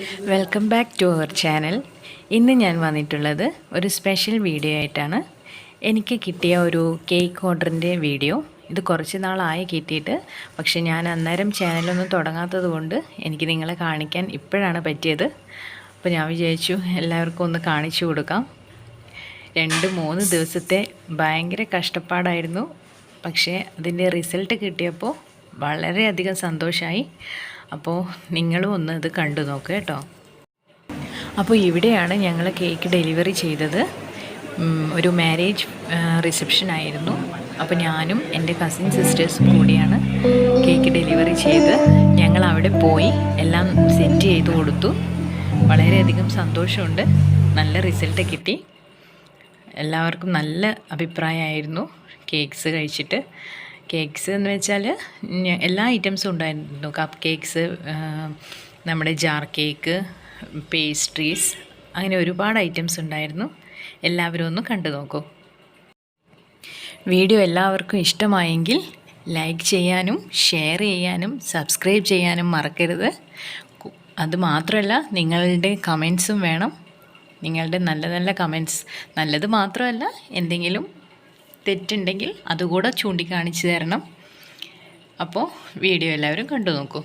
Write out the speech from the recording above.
Welcome back to our channel ഇന്ന് ഞാൻ വന്നിട്ടുള്ളത് ഒരു സ്പെഷ്യൽ വീഡിയോ ആയിട്ടാണ്. എനിക്ക് കിട്ടിയ ഒരു കേക്ക് ഓർഡറിന്റെ വീഡിയോ ഇത് കുറച്ച് നാളായി കിട്ടിയിട്ട് പക്ഷേ ഞാൻ അന്നേരം ചാനലൊന്നും തുടങ്ങാത്തത് കൊണ്ട് എനിക്ക് നിങ്ങളെ കാണിക്കാൻ ഇപ്പോഴാണ് പറ്റിയത്. അപ്പോൾ ഞാൻ വിചാരിച്ചു എല്ലാവർക്കും ഒന്ന് കാണിച്ചു കൊടുക്കാം. രണ്ട് മൂന്ന് ദിവസത്തെ ഭയങ്കര കഷ്ടപ്പാടായിരുന്നു. പക്ഷേ അതിന്റെ റിസൾട്ട് കിട്ടിയപ്പോൾ വളരെയധികം സന്തോഷമായി അപ്പോൾ നിങ്ങളും ഒന്ന് ഇത് കണ്ടു നോക്കുക കേട്ടോ. അപ്പോൾ ഇവിടെയാണ് ഞങ്ങൾ കേക്ക് ഡെലിവറി ചെയ്തത്. ഒരു മാരേജ് റിസപ്ഷൻ ആയിരുന്നു. അപ്പോൾ ഞാനും എന്റെ കസിൻ സിസ്റ്റേഴ്സും കൂടിയാണ് കേക്ക് ഡെലിവറി ചെയ്ത്. ഞങ്ങൾ അവിടെ പോയി എല്ലാം സെറ്റ് ചെയ്ത് കൊടുത്തു. വളരെയധികം സന്തോഷമുണ്ട്. നല്ല റിസൾട്ട് കിട്ടി. എല്ലാവർക്കും നല്ല അഭിപ്രായമായിരുന്നു കേക്ക്സ് കഴിച്ചിട്ട്. കേക്ക്സ് എന്ന് വെച്ചാൽ എല്ലാ ഐറ്റംസും ഉണ്ടായിരുന്നു. കപ്പ് കേക്ക്സ് നമ്മുടെ ജാർ കേക്ക് പേസ്ട്രീസ് അങ്ങനെ ഒരുപാട് ഐറ്റംസ് ഉണ്ടായിരുന്നു. എല്ലാവരും ഒന്ന് കണ്ടു നോക്കൂ. വീഡിയോ എല്ലാവർക്കും ഇഷ്ടമായെങ്കിൽ ലൈക്ക് ചെയ്യാനും ഷെയർ ചെയ്യാനും സബ്സ്ക്രൈബ് ചെയ്യാനും മറക്കരുത്. അതുമാത്രമല്ല അത് മാത്രമല്ല നിങ്ങളുടെ കമൻസും വേണം. നിങ്ങളുടെ നല്ല നല്ല കമൻസ് നല്ലത് മാത്രമല്ല എന്തെങ്കിലും തെറ്റുണ്ടെങ്കിൽ അതുകൂടെ ചൂണ്ടിക്കാണിച്ചു തരണം. അപ്പോൾ വീഡിയോ എല്ലാവരും കണ്ടു നോക്കൂ.